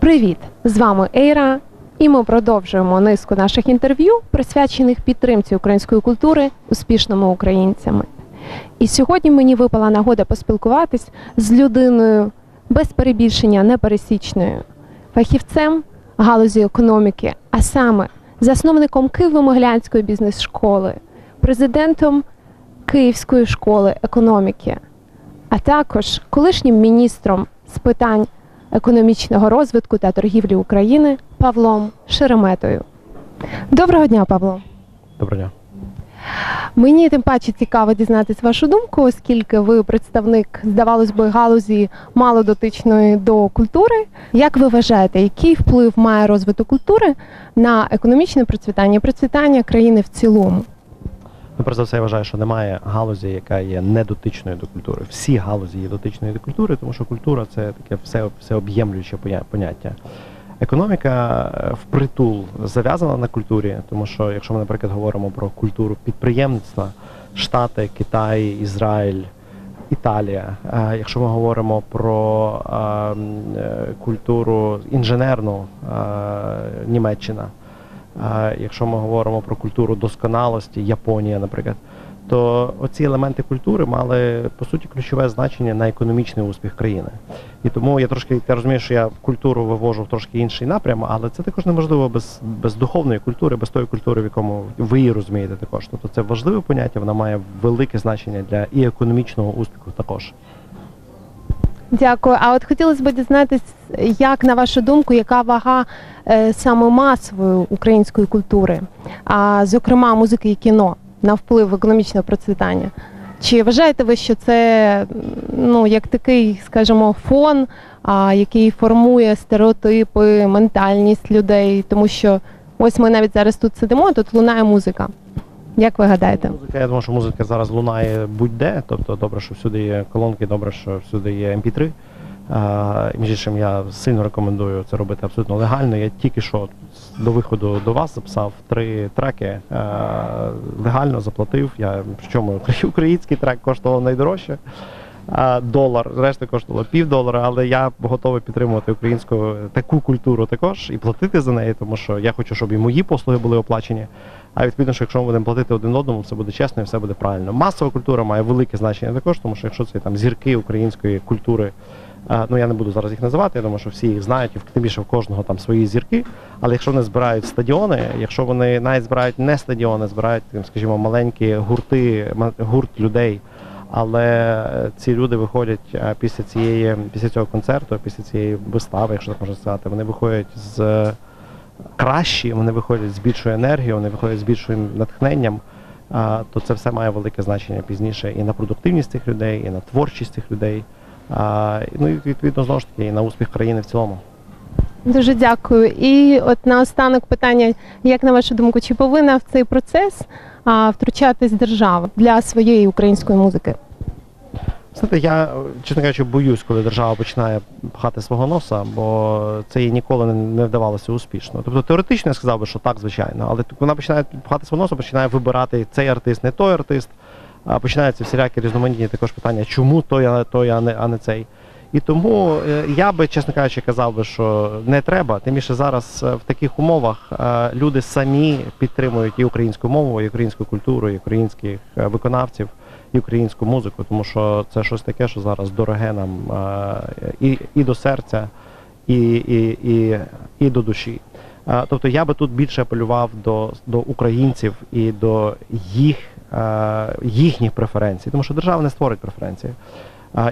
Привіт! З вами Ейра, і ми продовжуємо низку наших інтерв'ю, присвячених підтримці української культури успішними українцями. І сьогодні мені випала нагода поспілкуватись з людиною без перебільшення непересічною, фахівцем галузі економіки, а саме засновником Києво-Могилянської бізнес-школи, президентом Київської школи економіки, а також колишнім міністром з питань економічного розвитку та торгівлі України Павлом Шереметою. Доброго дня, Павло. Доброго дня. Мені тим паче цікаво дізнатись вашу думку, оскільки ви представник, здавалось би, галузі мало дотичної до культури. Як ви вважаєте, який вплив має розвиток культури на економічне процвітання, процвітання країни в цілому? Ну, перш за все, я вважаю, що немає галузі, яка є недотичною до культури. Всі галузі є дотичною до культури, тому що культура це таке все, всеоб'ємлююче поняття. Економіка е, впритул зав'язана на культурі, тому що якщо ми, наприклад, говоримо про культуру підприємництва, Штати, Китай, Ізраїль, Італія. Е, Якщо ми говоримо про е, м, е, культуру інженерну, Німеччина. Якщо ми говоримо про культуру досконалості, Японія, наприклад, то оці елементи культури мали по суті ключове значення на економічний успіх країни. І тому я трошки я розумію, що я культуру вивожу в трошки інший напрям, але це також неможливо без, без духовної культури, без тої культури, в якому ви її розумієте також. Тобто це важливе поняття, вона має велике значення для і економічного успіху також. Дякую. А от хотілося б дізнатись, як на вашу думку, яка вага е, саме масової української культури, а зокрема музики і кіно на вплив економічного процвітання? Чи вважаєте ви, що це ну як такий, скажімо, фон, а, який формує стереотипи, ментальність людей? Тому що ось ми навіть зараз тут сидимо, тут лунає музика. Як ви гадаєте? Музика, я думаю, що музика зараз лунає будь-де. Тобто добре, що всюди є колонки, добре, що всюди є MP3. А, між іншим, я сильно рекомендую це робити абсолютно легально. Я тільки що до виходу до вас записав три треки. е, легально заплатив. Я причому український трек коштував найдорожче. Долар, решта коштувало пів долара, але я готовий підтримувати українську таку культуру також і платити за неї, тому що я хочу, щоб і мої послуги були оплачені. А відповідно, що якщо ми будемо платити один одному, все буде чесно і все буде правильно. Масова культура має велике значення також, тому що якщо це там зірки української культури, е, ну я не буду зараз їх називати, я думаю, що всі їх знають, і тим більше в кожного там свої зірки. Але якщо вони збирають стадіони, якщо вони навіть збирають не стадіони, збирають, скажімо, маленькі гурти, гурт людей. Але ці люди виходять е, після цієї, після цього концерту, після цієї вистави, якщо так можна сказати, вони виходять з е, кращі, вони виходять з більшою енергією, вони виходять з більшим натхненням, то це все має велике значення пізніше і на продуктивність цих людей, і на творчість цих людей. Ну і відповідно знову ж таки і на успіх країни в цілому. Дуже дякую. І от наостанок питання: як на вашу думку, чи повинна в цей процес а, втручатись держава для своєї української музики? Знаєте, я, чесно кажучи, боюсь, коли держава починає пхати свого носа, бо це їй ніколи не, не вдавалося успішно. Тобто теоретично я сказав би, що так, звичайно, але вона починає пхати свого носа, починає вибирати цей артист, не той артист. Починаються всілякі різноманітні також питання, чому той, а той, а не цей. І тому е, я би, чесно кажучи, казав би, що не треба. Тим більше зараз е, в таких умовах е, люди самі підтримують і українську мову, і українську культуру, і українських виконавців, і українську музику, тому що це щось таке, що зараз дороге нам і, і до серця, і, і, і, і до душі. Тобто я би тут більше апелював до, до українців і до їх, їхніх преференцій, тому що держава не створить преференції.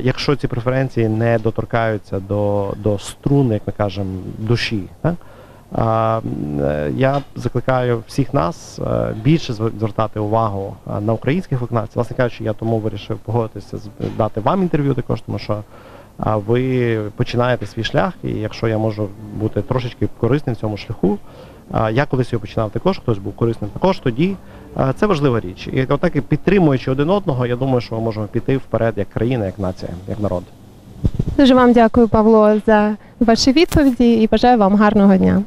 Якщо ці преференції не доторкаються до, до струн, як ми кажемо, душі. Так? Е, я закликаю всіх нас е, більше звертати увагу на українських виконавців. Власне кажучи, я тому вирішив погодитися дати вам інтерв'ю також, тому що ви починаєте свій шлях, і якщо я можу бути трошечки корисним в цьому шляху, я колись його починав також, хтось був корисним також тоді. Це важлива річ. І отак і підтримуючи один одного, я думаю, що ми можемо піти вперед як країна, як нація, як народ. Дуже вам дякую, Павло, за ваші відповіді і бажаю вам гарного дня.